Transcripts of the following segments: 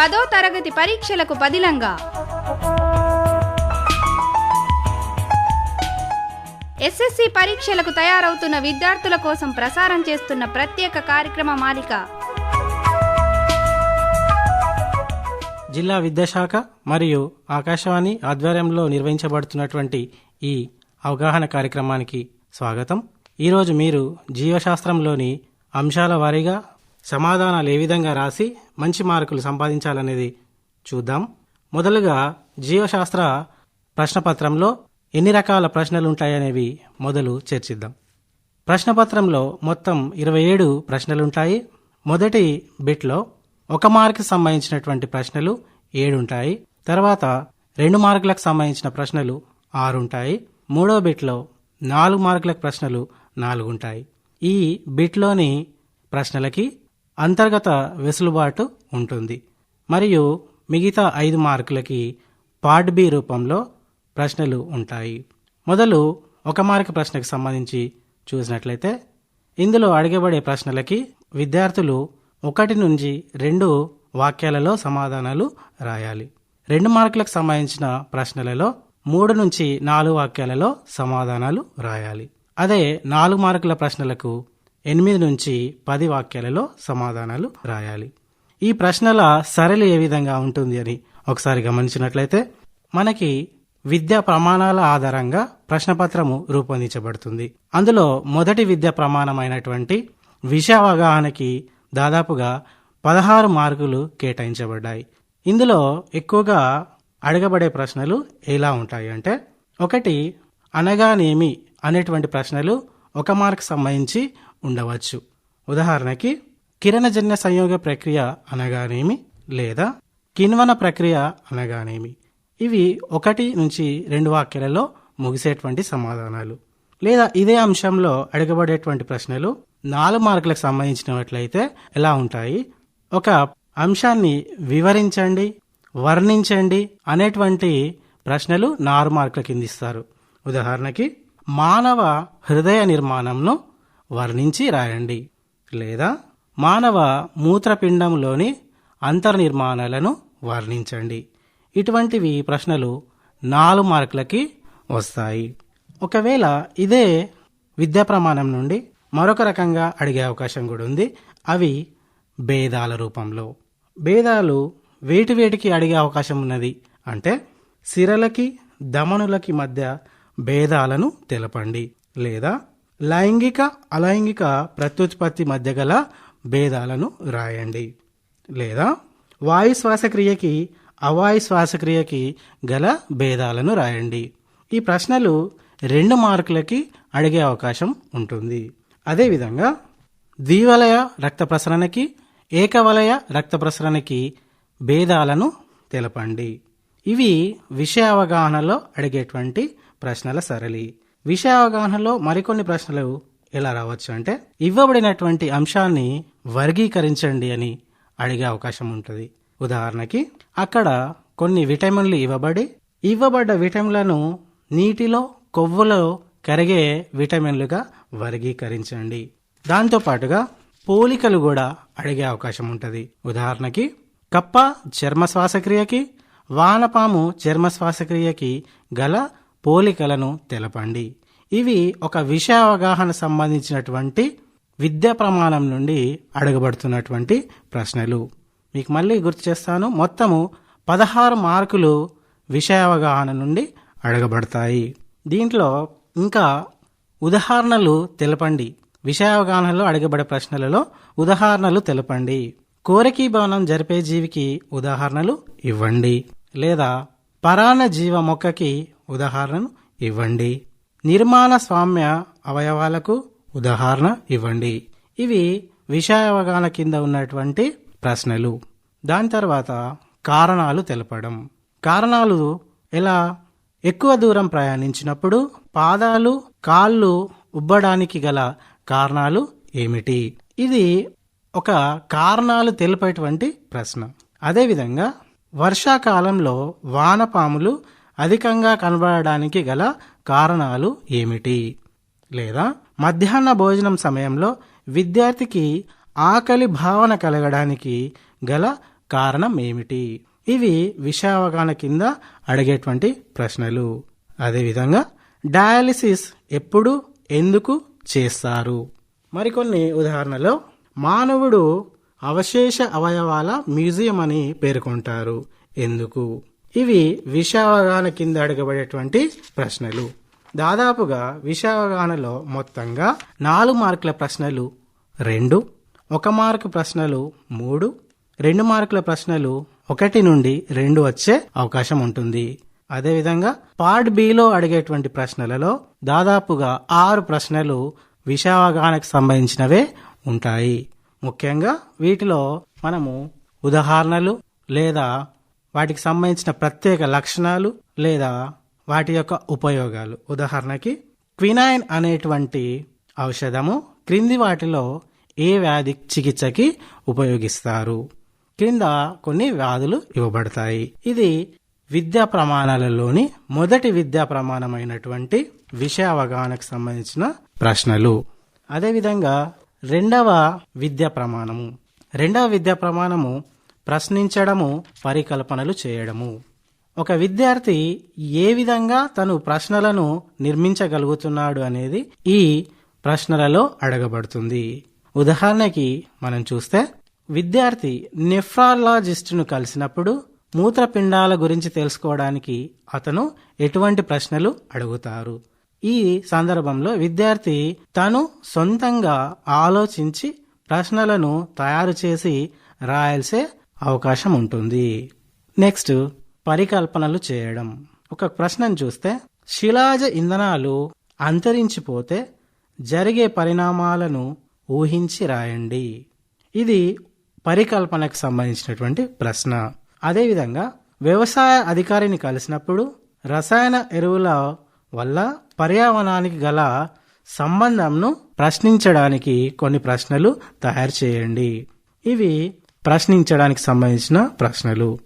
పదో తరగతి పరీక్షలకు పదిలంగా. ఎస్ఎస్సి పరీక్షలకు తయారవుతున్న విద్యార్థుల కోసం ప్రసారం చేస్తున్న ప్రత్యేక కార్యక్రమ మాలిక. జిల్లా విద్యాశాఖ మరియు ఆకాశవాణి ఆధ్వర్యంలో నిర్వహించబడుతున్నటువంటి ఈ అవగాహన కార్యక్రమానికి స్వాగతం. ఈరోజు మీరు జీవశాస్త్రంలోని అంశాల వారీగా సమాధానాలు ఏ విధంగా రాసి మంచి మార్కులు సంపాదించాలనేది చూద్దాం. మొదలుగా జీవశాస్త్ర ప్రశ్నపత్రంలో ఎన్ని రకాల ప్రశ్నలు ఉంటాయనేవి మొదలు చర్చిద్దాం. ప్రశ్నపత్రంలో మొత్తం ఇరవై ఏడు ప్రశ్నలుంటాయి. మొదటి బిట్లో ఒక మార్క్ సంబంధించినటువంటి ప్రశ్నలు ఏడుంటాయి. తర్వాత రెండు మార్కులకు సంబంధించిన ప్రశ్నలు ఆరుంటాయి. మూడో బిట్లో నాలుగు మార్కులకు ప్రశ్నలు నాలుగుంటాయి. ఈ బిట్లోని ప్రశ్నలకి అంతర్గత వెసులుబాటు ఉంటుంది. మరియు మిగతా ఐదు మార్కులకి పార్ట్ బి రూపంలో ప్రశ్నలు ఉంటాయి. మొదలు ఒక మార్క్ ప్రశ్నకు సంబంధించి చూసినట్లయితే ఇందులో అడగబడే ప్రశ్నలకి విద్యార్థులు ఒకటి నుంచి రెండు వాక్యాలలో సమాధానాలు రాయాలి. రెండు మార్కులకు సంబంధించిన ప్రశ్నలలో మూడు నుంచి నాలుగు వాక్యాలలో సమాధానాలు రాయాలి. అదే నాలుగు మార్కుల ప్రశ్నలకు ఎనిమిది నుంచి పది వాక్యాలలో సమాధానాలు రాయాలి. ఈ ప్రశ్నల సరళి ఏ విధంగా ఉంటుంది అని ఒకసారి గమనించినట్లయితే మనకి విద్యా ప్రమాణాల ఆధారంగా ప్రశ్నపత్రము రూపొందించబడుతుంది. అందులో మొదటి విద్యా ప్రమాణమైనటువంటి విషయ అవగాహనకి దాదాపుగా పదహారు మార్కులు కేటాయించబడ్డాయి. ఇందులో ఎక్కువగా అడగబడే ప్రశ్నలు ఎలా ఉంటాయి అంటే ఒకటి అనగానేమి అనేటువంటి ప్రశ్నలు ఒక మార్క్ సంబంధించి ఉండవచ్చు. ఉదాహరణకి కిరణజన్య సంయోగ ప్రక్రియ అనగానేమి లేదా కిణ్వన ప్రక్రియ అనగానేమి. ఇవి ఒకటి నుంచి రెండు వాక్యాలలో ముగిసేటువంటి సమాధానాలు. లేదా ఇదే అంశంలో అడగబడేటువంటి ప్రశ్నలు నాలుగు మార్కులకు సంబంధించినట్లయితే ఎలా ఉంటాయి? ఒక అంశాన్ని వివరించండి వర్ణించండి అనేటువంటి ప్రశ్నలు నాలుగు మార్కుల కింద ఇస్తారు ఉదాహరణకి మానవ హృదయ నిర్మాణంను వర్ణించి రాయండి. లేదా మానవ మూత్రపిండంలోని అంతర్నిర్మాణాలను వర్ణించండి. ఇటువంటివి ప్రశ్నలు నాలుగు మార్కులకి వస్తాయి. ఒకవేళ ఇదే విద్యా ప్రమాణం నుండి మరొక రకంగా అడిగే అవకాశం కూడా ఉంది. అవి భేదాల రూపంలో. భేదాలు వేటి వేటికి అడిగే అవకాశం ఉన్నది అంటే సిరలకి దమనులకి మధ్య భేదాలను తెలపండి. లేదా లైంగిక అలైంగిక ప్రత్యుత్పత్తి మధ్య గల భేదాలను రాయండి. లేదా వాయు శ్వాసక్రియకి అవాయు శ్వాసక్రియకి గల భేదాలను రాయండి. ఈ ప్రశ్నలు రెండు మార్కులకి అడిగే అవకాశం ఉంటుంది. అదేవిధంగా ద్వివలయ రక్త ప్రసరణకి ఏకవలయ రక్త ప్రసరణకి భేదాలను తెలపండి. ఇవి విషయ అవగాహనలో అడిగేటువంటి ప్రశ్నల సరళి. విషయ అవగాహనలో మరికొన్ని ప్రశ్నలు ఎలా రావచ్చు అంటే ఇవ్వబడినటువంటి అంశాన్ని వర్గీకరించండి అని అడిగే అవకాశం ఉంటుంది. ఉదాహరణకి అక్కడ కొన్ని విటమిన్లు ఇవ్వబడి ఇవ్వబడ్డ విటమిన్లను నీటిలో కొవ్వులో కరిగే విటమిన్లుగా వర్గీకరించండి. దాంతో పాటుగా పోలికలు కూడా అడిగే అవకాశం ఉంటుంది. ఉదాహరణకి కప్ప చర్మ శ్వాసక్రియకి వానపాము చర్మ శ్వాసక్రియకి గల పోలికలను తెలపండి. ఇవి ఒక విషయ అవగాహన సంబంధించినటువంటి విద్యా ప్రమాణం నుండి అడగబడుతున్నటువంటి ప్రశ్నలు. మీకు మళ్ళీ గుర్తు చేస్తాను మొత్తము పదహారు మార్కులు విషయ అవగాహన నుండి అడగబడతాయి దీంట్లో ఇంకా ఉదాహరణలు తెలపండి. విషయ అవగాహనలో అడగబడే ప్రశ్నలలో ఉదాహరణలు తెలపండి. కోరికీ భవనం జరిపే జీవికి ఉదాహరణలు ఇవ్వండి. లేదా పరాణ జీవ మొక్కకి ఉదాహరణను ఇవ్వండి. నిర్మాణ స్వామ్య అవయవాలకు ఉదాహరణ ఇవ్వండి. ఇవి విషయ అవగాహన కింద ఉన్నటువంటి ప్రశ్నలు. దాని తర్వాత కారణాలు తెలపడం. కారణాలు ఎలా? ఎక్కువ దూరం ప్రయాణించినప్పుడు పాదాలు కాళ్ళు ఉబ్బడానికి గల కారణాలు ఏమిటి? ఇది ఒక కారణాలు తెలిపేటువంటి ప్రశ్న. అదేవిధంగా వర్షాకాలంలో వానపాములు అధికంగా కనబడడానికి గల కారణాలు ఏమిటి? లేదా మధ్యాహ్న భోజనం సమయంలో విద్యార్థికి ఆకలి భావన కలగడానికి గల కారణం ఏమిటి? ఇవి విషయావగాహన కింద అడిగేటువంటి ప్రశ్నలు. అదేవిధంగా డయాలిసిస్ ఎప్పుడు ఎందుకు చేస్తారు? మరికొన్ని ఉదాహరణలో మానవుడు అవశేష అవయవాల మ్యూజియం అని పేర్కొంటారు. ఎందుకు? ఇవి విషావగాన కింద అడగబడేటువంటి ప్రశ్నలు. దాదాపుగా విషావగానలో మొత్తంగా నాలుగు మార్కుల ప్రశ్నలు రెండు ఒక మార్కు ప్రశ్నలు మూడు రెండు మార్కుల ప్రశ్నలు ఒకటి నుండి రెండు వచ్చే అవకాశం ఉంటుంది. అదేవిధంగా పార్ట్ బిలో అడిగేటువంటి ప్రశ్నలలో దాదాపుగా ఆరు ప్రశ్నలు విషావగానకు సంబంధించినవే ఉంటాయి. ముఖ్యంగా వీటిలో మనము ఉదాహరణలు లేదా వాటికి సంబంధించిన ప్రత్యేక లక్షణాలు లేదా వాటి యొక్క ఉపయోగాలు. ఉదాహరణకి క్వినైన్ అనేటువంటి ఔషధము క్రింది వాటిలో ఏ వ్యాధి చికిత్సకి ఉపయోగిస్తారు? క్రింద కొన్ని వ్యాధులు ఇవ్వబడతాయి. ఇది విద్యా ప్రమాణాలలోని మొదటి విద్యా ప్రమాణమైనటువంటి విషయ అవగాహనకు సంబంధించిన ప్రశ్నలు. అదేవిధంగా రెండవ విద్యా ప్రమాణము. రెండవ విద్యా ప్రమాణము ప్రశ్నించడము పరికల్పనలు చేయడము. ఒక విద్యార్థి ఏ విధంగా తను ప్రశ్నలను నిర్మించగలుగుతున్నాడు అనేది ఈ ప్రశ్నలలో అడగబడుతుంది. ఉదాహరణకి మనం చూస్తే విద్యార్థి నెఫ్రాలజిస్టును కలిసినప్పుడు మూత్రపిండాల గురించి తెలుసుకోవడానికి అతను ఎటువంటి ప్రశ్నలు అడుగుతారు. ఈ సందర్భంలో విద్యార్థి తను సొంతంగా ఆలోచించి ప్రశ్నలను తయారు చేసి రాయాల్సే అవకాశం ఉంటుంది. నెక్స్ట్ పరికల్పనలు చేయడం. ఒక ప్రశ్నను చూస్తే శిలాజ ఇంధనాలు అంతరించిపోతే జరిగే పరిణామాలను ఊహించి రాయండి. ఇది పరికల్పనకు సంబంధించినటువంటి ప్రశ్న. అదేవిధంగా వ్యవసాయ అధికారిని కలిసినప్పుడు రసాయన ఎరువుల వల్ల పర్యావరణానికి గల సంబంధంను ప్రశ్నించడానికి కొన్ని ప్రశ్నలు తయారు చేయండి. ఇవి ప్రశ్నించడానికి సంబంధించిన ప్రశ్నలు.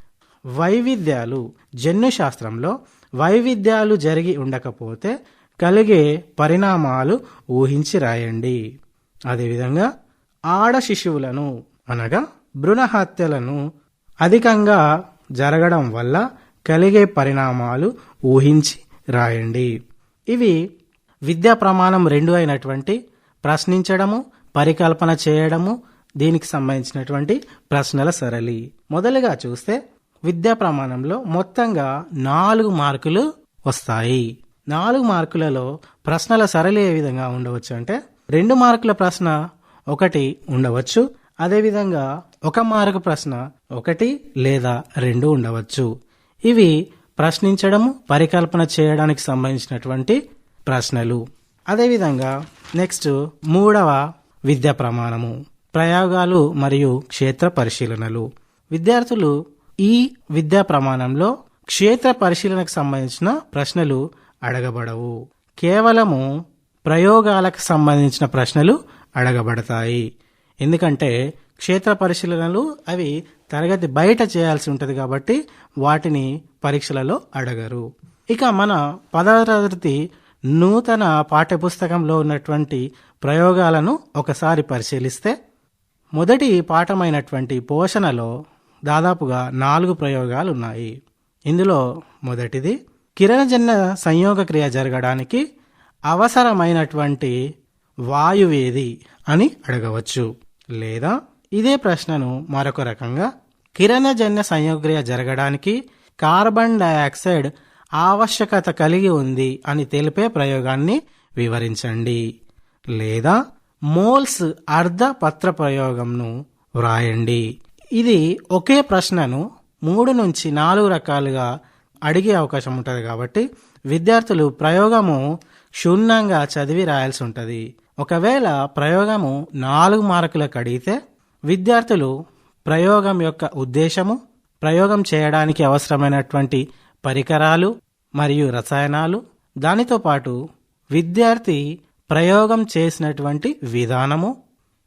వైవిధ్యాలు. జన్యు శాస్త్రంలో వైవిధ్యాలు జరిగి ఉండకపోతే కలిగే పరిణామాలు ఊహించి రాయండి. అదేవిధంగా ఆడ శిశువులను అనగా భ్రూణ హత్యలను అధికంగా జరగడం వల్ల కలిగే పరిణామాలు ఊహించి రాయండి. ఇవి విద్యా ప్రమాణం రెండు అయినటువంటి ప్రశ్నించడము పరికల్పన చేయడము దీనికి సంబంధించినటువంటి ప్రశ్నల సరళి. మొదలుగా చూస్తే విద్యా ప్రమాణంలో మొత్తంగా నాలుగు మార్కులు వస్తాయి. నాలుగు మార్కులలో ప్రశ్నల సరళి ఏ విధంగా ఉండవచ్చు అంటే రెండు మార్కుల ప్రశ్న ఒకటి ఉండవచ్చు అదేవిధంగా ఒక మార్కు ప్రశ్న ఒకటి లేదా రెండు ఉండవచ్చు. ఇవి ప్రశ్నించడము పరికల్పన చేయడానికి సంబంధించినటువంటి ప్రశ్నలు. అదేవిధంగా నెక్స్ట్ మూడవ విద్యా ప్రమాణము. ప్రయోగాలు మరియు క్షేత్ర పరిశీలనలు. విద్యార్థులు ఈ విద్యా ప్రమాణంలో క్షేత్ర పరిశీలనకు సంబంధించిన ప్రశ్నలు అడగబడవు. కేవలము ప్రయోగాలకు సంబంధించిన ప్రశ్నలు అడగబడతాయి. ఎందుకంటే క్షేత్ర పరిశీలనలు అవి తరగతి బయట చేయాల్సి ఉంటుంది కాబట్టి వాటిని పరీక్షలలో అడగరు. ఇక మన పదవ తరగతి నూతన పాఠ్యపుస్తకంలో ఉన్నటువంటి ప్రయోగాలను ఒకసారి పరిశీలిస్తే మొదటి పాఠమైనటువంటి పోషణలో దాదాపుగా నాలుగు ప్రయోగాలు ఉన్నాయి ఇందులో మొదటిది కిరణజన్య సంయోగ క్రియ జరగడానికి అవసరమైనటువంటి వాయువేది అని అడగవచ్చు. లేదా ఇదే ప్రశ్నను మరొక రకంగా కిరణజన్య సంయోగక్రియ జరగడానికి కార్బన్ డయాక్సైడ్ ఆవశ్యకత కలిగి ఉంది అని తెలిపే ప్రయోగాన్ని వివరించండి. లేదా మోల్స్ అర్ధ పత్ర ప్రయోగంను వ్రాయండి. ఇది ఒకే ప్రశ్నను మూడు నుంచి నాలుగు రకాలుగా అడిగే అవకాశం ఉంటుంది కాబట్టి విద్యార్థులు ప్రయోగము క్షుణ్ణంగా చదివి రాయాల్సి ఉంటుంది. ఒకవేళ ప్రయోగము నాలుగు మార్కులకు అడిగితే విద్యార్థులు ప్రయోగం యొక్క ఉద్దేశము ప్రయోగం చేయడానికి అవసరమైనటువంటి పరికరాలు మరియు రసాయనాలు దానితో పాటు విద్యార్థి ప్రయోగం చేసినటువంటి విధానము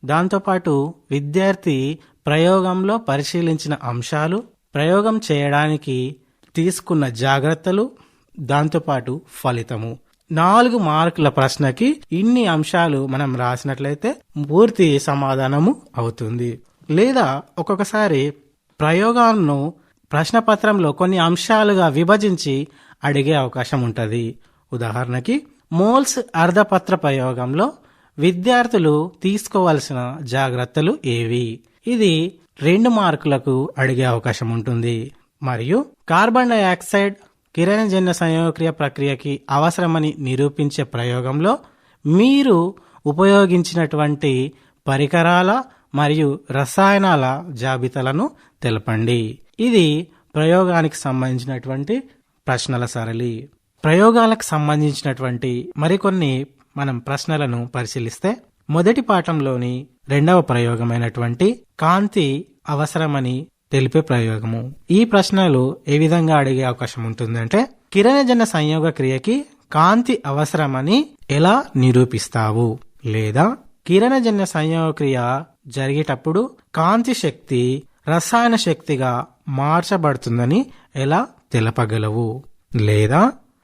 దాంతోపాటు విద్యార్థి ప్రయోగంలో పరిశీలించిన అంశాలు ప్రయోగం చేయడానికి తీసుకున్న జాగ్రత్తలు దాంతోపాటు ఫలితము. నాలుగు మార్కుల ప్రశ్నకి ఇన్ని అంశాలు మనం రాసినట్లయితే పూర్తి సమాధానము అవుతుంది. లేదా ఒక్కొక్కసారి ప్రయోగాలను ప్రశ్నపత్రంలో కొన్ని అంశాలుగా విభజించి అడిగే అవకాశం ఉంటుంది. ఉదాహరణకి మోల్స్ అర్ధపత్ర ప్రయోగంలో విద్యార్థులు తీసుకోవాల్సిన జాగ్రత్తలు ఏవి? ఇది రెండు మార్కులకు అడిగే అవకాశం ఉంటుంది. మరియు కార్బన్ డైఆక్సైడ్ కిరణజన్య సంయోగక్రియ ప్రక్రియకి అవసరమని నిరూపించే ప్రయోగంలో మీరు ఉపయోగించినటువంటి పరికరాల మరియు రసాయనాల జాబితాలను తెలపండి. ఇది ప్రయోగానికి సంబంధించినటువంటి ప్రశ్నల సరళి. ప్రయోగాలకు సంబంధించినటువంటి మరికొన్ని మనం ప్రశ్నలను పరిశీలిస్తే మొదటి పాఠంలోని రెండవ ప్రయోగమైనటువంటి కాంతి అవసరమని తెలిపే ప్రయోగము. ఈ ప్రశ్నలు ఏ విధంగా అడిగే అవకాశం ఉంటుందంటే కిరణజన సంయోగ క్రియకి కాంతి అవసరమని ఎలా నిరూపిస్తావు? లేదా కిరణజన్య సంయోగ క్రియ జరిగేటప్పుడు కాంతి శక్తి రసాయన శక్తిగా మార్చబడుతుందని ఎలా తెలపగలవు? లేదా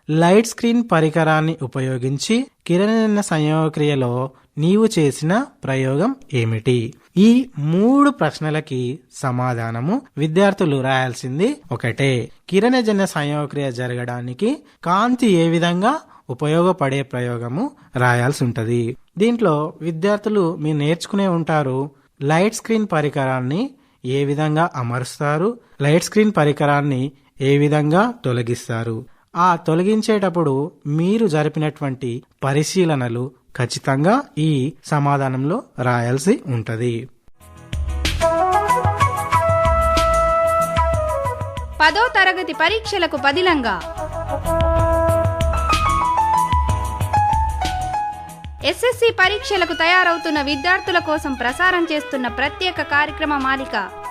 లైట్ స్క్రీన్ పరికరాన్ని ఉపయోగించి కిరణజన్య సంయోగక్రియలో నీవు చేసిన ప్రయోగం ఏమిటి? ఈ మూడు ప్రశ్నలకి సమాధానము విద్యార్థులు రాయాల్సింది ఒకటే. కిరణజన్య సంయోగక్రియ జరగడానికి కాంతి ఏ విధంగా ఉపయోగపడే ప్రయోగము రాయాల్సి ఉంటుంది దీంట్లో విద్యార్థులు మీరు నేర్చుకునే ఉంటారు లైట్ స్క్రీన్ పరికరాన్ని ఏ విధంగా అమరుస్తారు లైట్ స్క్రీన్ పరికరాన్ని ఏ విధంగా తొలగిస్తారు. ఆ తొలగించేటప్పుడు మీరు జరిపినటువంటి పరిశీలనలు ఖచ్చితంగా ఈ సమాధానంలో రాయాల్సి ఉంటది. పదో తరగతి పరీక్షలకు పదిలంగా ఎస్ఎస్సి పరీక్షలకు తయారవుతున్న విద్యార్థుల కోసం ప్రసారం చేస్తున్న ప్రత్యేక కార్యక్రమ మాలిక.